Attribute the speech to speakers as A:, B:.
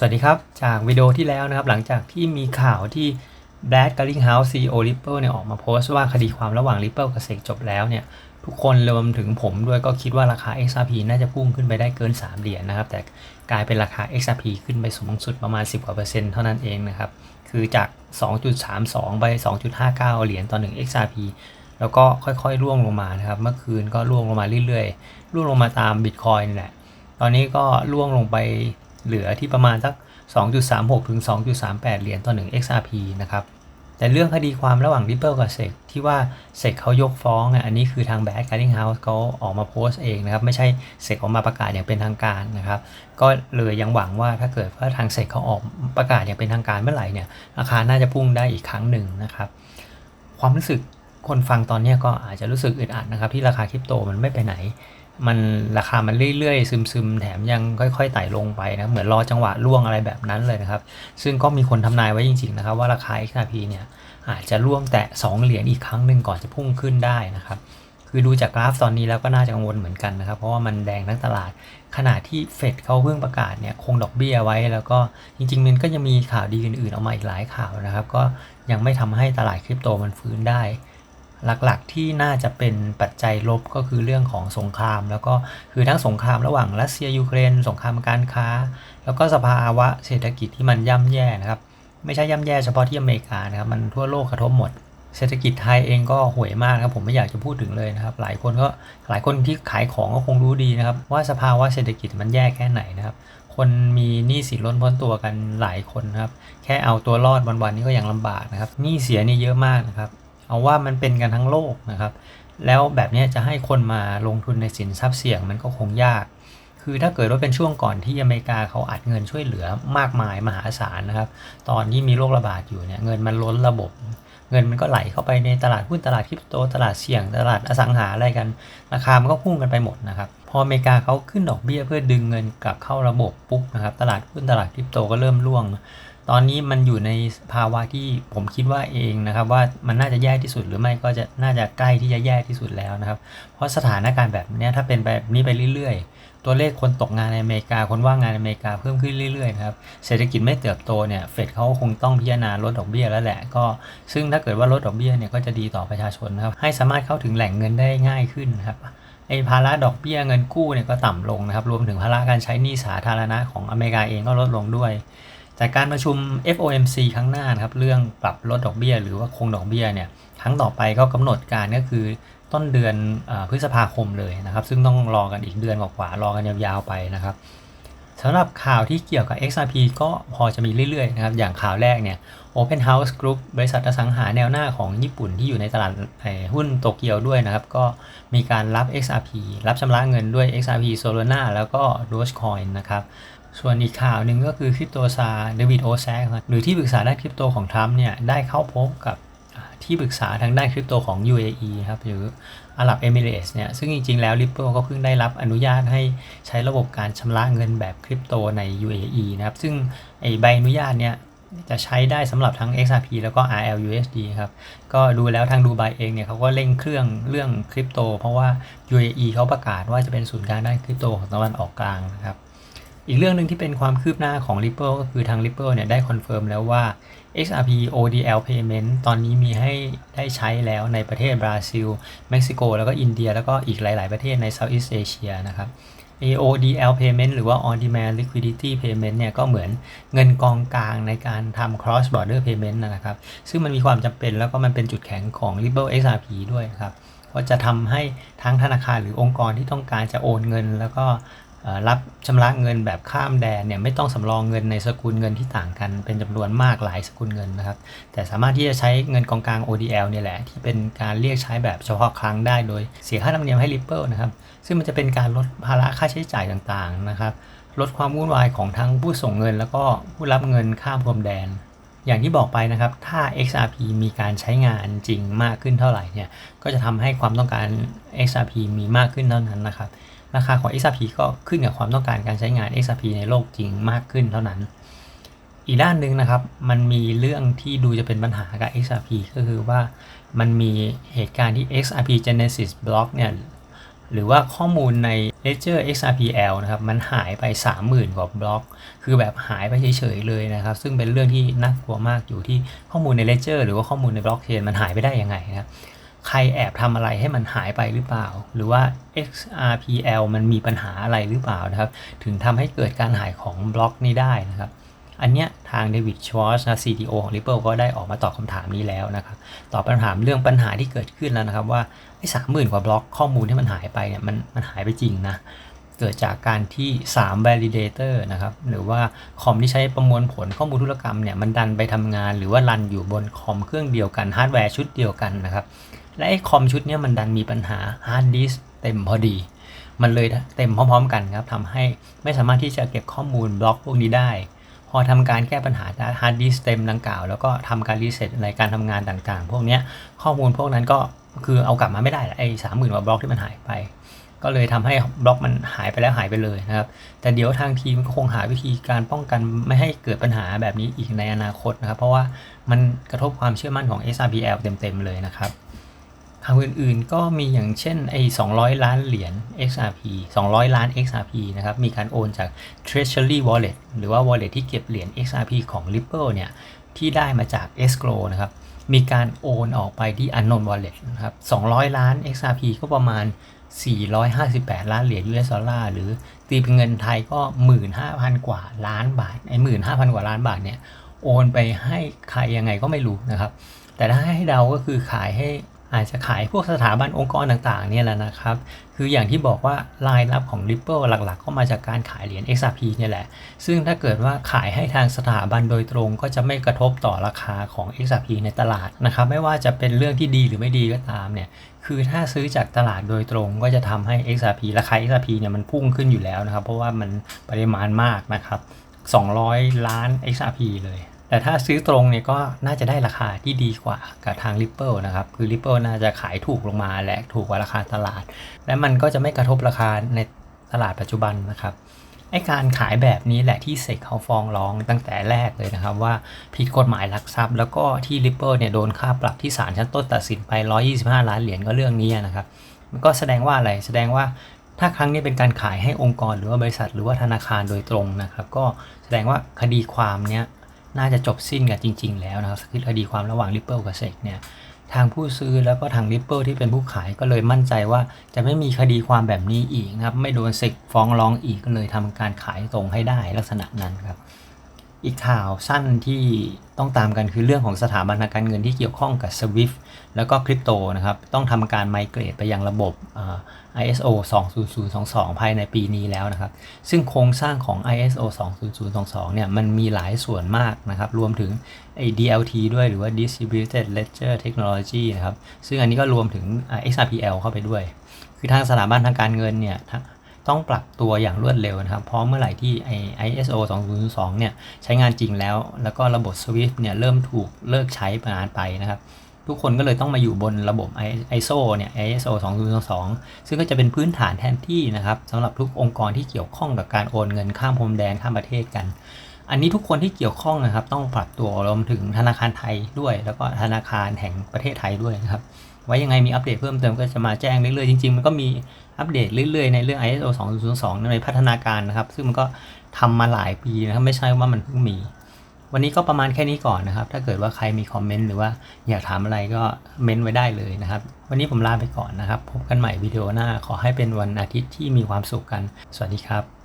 A: สวัสดีครับ จากวิดีโอที่แล้วนะครับ หลังจากที่มีข่าวที่ Brad Garlinghouse CEO Ripple เนี่ยออกมาโพสต์ว่าคดีความระหว่าง Ripple กับเซกจบแล้วเนี่ย ทุกคนรวมถึงผมด้วยก็คิดว่าราคา XRP น่าจะพุ่งขึ้นไปได้เกิน 3 เหรียญนะครับ แต่กลายเป็นราคา XRP ขึ้นไปสูงสุดประมาณ 10กว่าเปอร์เซ็นต์เท่านั้นเองนะครับ คือจาก 2.32 ไป 2.59 เหรียญต่อ 1 XRP แล้วก็ค่อยๆร่วงลงมานะครับ เมื่อคืนก็ร่วงลงมาเรื่อยๆร่วงลงมาตาม Bitcoin นี่แหละ ตอนนี้ก็ร่วงลงไป เหลือที่ประมาณสัก 2.36 ถึง 2.38 เหรียญต่อ 1 XRP นะครับ แต่เรื่องคดีความระหว่าง Ripple กับ SEC ที่ว่า SEC เขายกฟ้องอันนี้คือทาง Bad Cutting House เขาออกมาโพสต์เองนะครับ ไม่ใช่ SEC ออกมาประกาศอย่างเป็นทางการนะครับ ก็เลยยังหวังว่าถ้าเกิดว่าทาง SEC เขาออกประกาศอย่างเป็นทางการเมื่อไหร่เนี่ยราคาน่าจะพุ่งได้อีกครั้งหนึ่งนะครับ ความรู้สึกคนฟังตอนนี้ก็อาจจะรู้สึกอึดอัดนะครับที่ราคาคริปโตมันไม่ไปไหน มันราคามันเรื่อยๆ ซึมๆ แถมยังค่อยๆไต่ลงไปนะเหมือนรอจังหวะล่วงอะไรแบบนั้นเลยนะครับ ซึ่งก็มีคนทำนายไว้จริงๆนะครับ ว่าราคา XRP เนี่ยอาจจะร่วงแตะ2เหรียญอีกครั้งหนึ่งก่อนจะพุ่งขึ้นได้นะครับคือดูจากกราฟตอนนี้แล้วก็น่าจะกังวลเหมือนกันนะครับ เพราะว่ามันแดงทั้งตลาด ขณะที่เฟดเขาเพิ่งประกาศเนี่ยคงดอกเบี้ยไว้ แล้วก็จริงๆ มันก็ยังมีข่าวดีอื่นๆออกมาอีกหลายข่าวนะครับ ก็ยังไม่ทำให้ตลาดคริปโตมันฟื้นได้ หลักๆที่น่าจะเป็นปัจจัยลบก็คือเรื่องของสงคราม แล้วก็คือทั้งสงครามระหว่างรัสเซียยูเครน สงครามการค้า แล้วก็สภาวะเศรษฐกิจที่มันย่ำแย่นะครับ ไม่ใช่ย่ำแย่เฉพาะที่อเมริกานะครับ มันทั่วโลกกระทบหมด เศรษฐกิจไทยเองก็ห่วยมากครับผมไม่อยากจะพูดถึงเลยนะครับ หลายคนก็หลายคนที่ขายของก็คงรู้ดีนะครับ ว่าสภาวะเศรษฐกิจมันแย่แค่ไหนนะครับคนมีหนี้สินล้นพ้นตัวกันหลายคนนะครับ แค่เอาตัวรอดวันๆนี้ก็ยังลำบากนะครับหนี้เสียนี่เยอะมากนะครับ เอาว่ามันเป็นกันทั้งโลกนะครับ แล้วแบบนี้จะให้คนมาลงทุนในสินทรัพย์เสี่ยงมันก็คงยาก คือถ้าเกิดว่าเป็นช่วงก่อนที่อเมริกาเขาอัดเงินช่วยเหลือมากมายมหาศาลนะครับ ตอนที่มีโรคระบาดอยู่เนี่ยเงินมันล้นระบบ เงินมันก็ไหลเข้าไปในตลาดหุ้นตลาดคริปโตตลาดเสี่ยงตลาดอสังหาอะไรกัน ราคามันก็พุ่งกันไปหมดนะครับพออเมริกาเขาขึ้นดอกเบี้ยเพื่อดึงเงินกลับเข้าระบบปุ๊บนะครับตลาดหุ้นตลาดคริปโตก็เริ่มร่วง ตอนนี้มันอยู่ในภาวะที่ผมคิดว่าเองนะครับ ว่ามันน่าจะแย่ที่สุดหรือไม่ก็จะน่าจะใกล้ที่จะแย่ที่สุดแล้วนะครับ เพราะสถานการณ์แบบนี้ถ้าเป็นแบบนี้ไปเรื่อย ๆ ตัวเลขคนตกงานในอเมริกาคนว่างงานในอเมริกาเพิ่มขึ้นเรื่อยๆนะครับเศรษฐกิจไม่เติบโตเนี่ยเฟดเขาคงต้องพิจารณาลดดอกเบี้ยแล้วแหละก็ ซึ่งถ้าเกิดว่าลดดอกเบี้ยเนี่ยก็จะดีต่อประชาชนนะครับให้สามารถเข้าถึงแหล่งเงินได้ง่ายขึ้นนะครับไอ้ภาระดอกเบี้ยเงินกู้เนี่ยก็ต่ำลงนะครับรวมถึงภาระการใช้หนี้สาธารณะของอเมริกาเองก็ลดลงด้วย จากการประชุม FOMC ครั้งหน้านะครับเรื่องปรับลดดอกเบี้ย หรือว่าคงดอกเบี้ยเนี่ยครั้งต่อไปก็กำหนดการก็คือต้นเดือนอพฤษภาคมเลยนะครับ ซึ่งต้องรอกันอีกเดือนกว่าๆรอกันยาวๆไปนะครับสำหรับข่าวที่เกี่ยวกับ XRP ก็พอจะมีเรื่อยๆนะครับ อย่างข่าวแรกเนี่ย Open House Group บริษัทอสังหาแนวหน้าของญี่ปุ่นที่อยู่ในตลาดหุ้นโตเกียวด้วยนะครับ ก็มีการรับ XRP รับชำระเงินด้วย XRP Solana แล้วก็ Dogecoin นะครับ ส่วนอีกข่าวหนึ่งก็คือคริปโตซาเดวิดโอแซกหรือที่ปรึกษาด้านคริปโตของทรัมป์เนี่ยได้เข้าพบกับที่ปรึกษาทางด้านคริปโตของ UAE ครับหรืออาหรับเอมิเรสเนี่ยซึ่งจริง ๆ แล้ว Ripple ก็เพิ่งได้รับอนุญาตให้ใช้ระบบการชำระเงินแบบคริปโตใน UAE นะครับ ซึ่งไอใบอนุญาตเนี่ยจะใช้ได้สำหรับทั้ง XRP แล้วก็ RLUSD ครับ ก็ดูแล้วทางดูไบเองเนี่ยเขาก็เร่งเครื่องเรื่องคริปโตเพราะว่า UAE เขาประกาศว่าจะเป็นศูนย์กลางด้านคริปโตของตะวันออกกลางนะครับ อีกเรื่องหนึ่งที่เป็นความคืบหน้าของ Ripple ก็คือทาง Ripple เนี่ยได้คอนเฟิร์มแล้วว่า XRP ODL payment ตอนนี้มีให้ได้ใช้แล้วในประเทศบราซิล เม็กซิโก แล้วก็อินเดีย แล้วก็อีกหลาย ๆ ประเทศใน Southeast Asia นะครับ AODL payment หรือว่า on demand liquidity payment เนี่ยก็เหมือนเงินกองกลางในการทำ cross border payment นะครับ ซึ่งมันมีความจำเป็นแล้วก็มันเป็นจุดแข็งของ Ripple XRP ด้วยครับ เพราะจะทำให้ทั้งธนาคารหรือองค์กรที่ต้องการจะโอนเงิน แล้วก็ รับชำระเงินแบบข้ามแดนเนี่ยไม่ต้องสำรองเงินในสกุลเงินที่ต่างกัน เป็นจำนวนมากหลายสกุลเงินนะครับ แต่สามารถที่จะใช้เงินกองกลาง ODL เนี่ยแหละ ที่เป็นการเรียกใช้แบบเฉพาะครั้งได้โดยเสียค่าธรรมเนียมให้ Ripple นะครับ ซึ่งมันจะเป็นการลดภาระค่าใช้จ่ายต่างๆนะครับ ลดความวุ่นวายของทั้งผู้ส่งเงิน แล้วก็ผู้รับเงินข้ามพรมแดนอย่างที่บอกไปนะครับ ถ้า XRP มีการใช้งานจริงมากขึ้นเท่าไหร่เนี่ย ก็จะทำให้ความต้องการ XRP มีมากขึ้นเท่านั้นนะครับ ราคาของ XRP ก็ขึ้นกับความต้องการการใช้งาน XRP ในโลกจริงมากขึ้นเท่านั้น อีกด้านหนึ่งนะครับ มันมีเรื่องที่ดูจะเป็นปัญหากับ XRP ก็คือว่ามันมีเหตุการณ์ที่ XRP Genesis Block เนี่ยหรือว่าข้อมูลใน Ledger XRPL นะครับ มันหายไป 30,000 กว่าบล็อก คือแบบหายไปเฉยๆเลยนะครับ ซึ่งเป็นเรื่องที่น่ากลัวมากอยู่ที่ข้อมูลใน Ledger หรือว่าข้อมูลในบล็อกเชนมันหายไปได้ยังไงนะครับ ใครแอบทำอะไรให้มันหายไปหรือเปล่า หรือว่า XRPL มันมีปัญหาอะไรหรือเปล่านะครับ ถึงทำให้เกิดการหายของบล็อกนี้ได้นะครับ อันเนี้ยทางเดวิดชวอชนะ CTO ของ Ripple ก็ได้ออกมาตอบคำถามนี้แล้วนะครับ ตอบคำถามเรื่องปัญหาที่เกิดขึ้นแล้วนะครับ ว่าไอ้สามหมื่นกว่าบล็อกข้อมูลที่มันหายไปเนี่ยมันมันหายไปจริงนะเกิดจากการที่ 3 validator นะครับ หรือว่าคอมที่ใช้ประมวลผลข้อมูลธุรกรรมเนี่ย มันดันไปทำงาน หรือว่ารันอยู่บนคอมเครื่องเดียวกัน ฮาร์ดแวร์ชุดเดียวกันนะครับ และไอ้คอมชุดนี้มันดันมีปัญหาฮาร์ดดิสเต็มพอดี มันเลยเต็มพร้อมๆ กันครับทำให้ไม่สามารถที่จะเก็บข้อมูลบล็อกพวกนี้ได้ พอทำการแก้ปัญหาฮาร์ดดิสเต็มดังกล่าว แล้วก็ทำการรีเซ็ตในการทำงานต่างๆ พวกนี้ข้อมูลพวกนั้นก็คือเอากลับมาไม่ได้ไอ้สามหมื่นกว่าบล็อกที่มันหายไป ก็เลยทำให้บล็อกมันหายไปแล้วหายไปเลยนะครับ แต่เดี๋ยวทางทีมก็คงหาวิธีการป้องกันไม่ให้เกิดปัญหาแบบนี้อีกในอนาคตนะครับ เพราะว่ามันกระทบความเชื่อมั่นของ SRPL เต็มๆเลยนะครับ ข่าอื่นๆก็มีอย่างเช่นไอ้200 ล้านเหรียญ XRP 200 ล้าน XRP นะครับ มีการโอนจาก Treasury Wallet หรือว่า Wallet ที่เก็บเหรียญ XRP ของ Ripple เนี่ย ที่ได้มาจาก Escrow นะครับ มีการโอนออกไปที่ Unknown Wallet นะครับ 200 ล้าน XRP ก็ประมาณ 458 ล้านเหรียญ US ดอลลาร์หรือตีเป็นเงินไทยก็ 15,000 กว่าล้านบาท ไอ้ 15,000 กว่าล้านบาทเนี่ย โอนไปให้ใครยังไงก็ไม่รู้นะครับ แต่ถ้าให้เดาก็คือขายให้ อาจจะขายพวกสถาบันองค์กรต่างๆเนี่ยแหละนะครับ คืออย่างที่บอกว่ารายรับของ Ripple หลักๆ ก็มาจากการขายเหรียญ XRP เนี่ยแหละ ซึ่งถ้าเกิดว่าขายให้ทางสถาบันโดยตรง ก็จะไม่กระทบต่อราคาของ XRP ในตลาดนะครับ ไม่ว่าจะเป็นเรื่องที่ดีหรือไม่ดีก็ตามเนี่ย คือถ้าซื้อจากตลาดโดยตรงก็จะทำให้ XRP ราคา XRP เนี่ยมันพุ่งขึ้นอยู่แล้วนะครับ เพราะว่ามันปริมาณมากนะครับ200 ล้าน XRP เลย แต่ถ้าซื้อตรงเนี่ยก็น่าจะได้ราคาที่ดีกว่ากับทาง Ripple นะครับ คือ Ripple น่าจะขายถูกลงมาและถูกกว่าราคาตลาด และมันก็จะไม่กระทบราคาในตลาดปัจจุบันนะครับไอการขายแบบนี้แหละที่เซกเขาฟ้องร้องตั้งแต่แรกเลยนะครับ ว่าผิดกฎหมายลักทรัพย์ แล้วก็ที่ Ripple เนี่ยโดนค่าปรับที่ศาลชั้นต้นตัดสินไป 125 ล้านเหรียญก็เรื่องนี้นะครับมันก็แสดงว่าอะไรแสดงว่าถ้าครั้งนี้เป็นการขายให้องค์กรหรือว่าบริษัทหรือว่าธนาคารโดยตรงนะครับ ก็แสดงว่าคดีความเนี้ย น่าจะจบสิ้นกันจริง ๆ แล้วนะครับคือคดีความระหว่าง Ripple กับเซกเนี่ยทางผู้ซื้อแล้วก็ทาง Ripple ที่เป็นผู้ขายก็เลยมั่นใจว่าจะไม่มีคดีความแบบนี้อีกนะครับ ไม่โดนเซกฟ้องร้องอีกก็เลยทำการขายตรงให้ได้ลักษณะนั้นครับ อีกข่าวสั้นที่ต้องตามกันคือเรื่องของสถาบันทางการเงินที่เกี่ยวข้องกับ SWIFT แล้วก็คริปโตนะครับ ต้องทำการไมเกรดไปยังระบบ ISO 20022 ภายในปีนี้แล้วนะครับ ซึ่งโครงสร้างของ ISO 20022 เนี่ย มันมีหลายส่วนมากนะครับ รวมถึงไอ้ DLT ด้วยหรือว่า Distributed Ledger Technology นะครับ ซึ่งอันนี้ก็รวมถึง XRPL เข้าไปด้วย คือทางสถาบันทางการเงินเนี่ย ต้องปรับตัวอย่างรวดเร็วนะครับ เพราะเมื่อไหร่ที่ไอ ISO 202เนี่ยใช้งานจริงแล้ว แล้วก็ระบบ SWIFT เนี่ยเริ่มถูกเลิกใช้งานไปนะครับทุกคนก็เลยต้องมาอยู่บนระบบ ISO เนี่ย ISO 202ซึ่งก็จะเป็นพื้นฐานแทนที่นะครับสำหรับทุกองค์กรที่เกี่ยวข้องกับการโอนเงินข้ามพรมแดนข้ามประเทศกัน อันนี้ทุกคนที่เกี่ยวข้องนะครับ ต้องปรับตัวรวมถึงธนาคารไทยด้วย แล้วก็ธนาคารแห่งประเทศไทยด้วยนะครับ ไว้ยังไงมีอัปเดตเพิ่มเติมก็จะมาแจ้งเรื่อยๆ จริงๆ มันก็มีอัปเดตเรื่อยๆ ในเรื่อง ISO 202ในพัฒนาการนะครับ ซึ่งมันก็ทำมาหลายปีนะครับ ไม่ใช่ว่ามันเพิ่งมี วันนี้ก็ประมาณแค่นี้ก่อนนะครับ ถ้าเกิดว่าใครมีคอมเมนต์หรือว่าอยากถามอะไรก็เม้นไว้ได้เลยนะครับ วันนี้ผมลาไปก่อนนะครับ พบกันใหม่วิดีโอหน้า ขอให้เป็นวันอาทิตย์ที่มีความสุขกัน สวัสดีครับ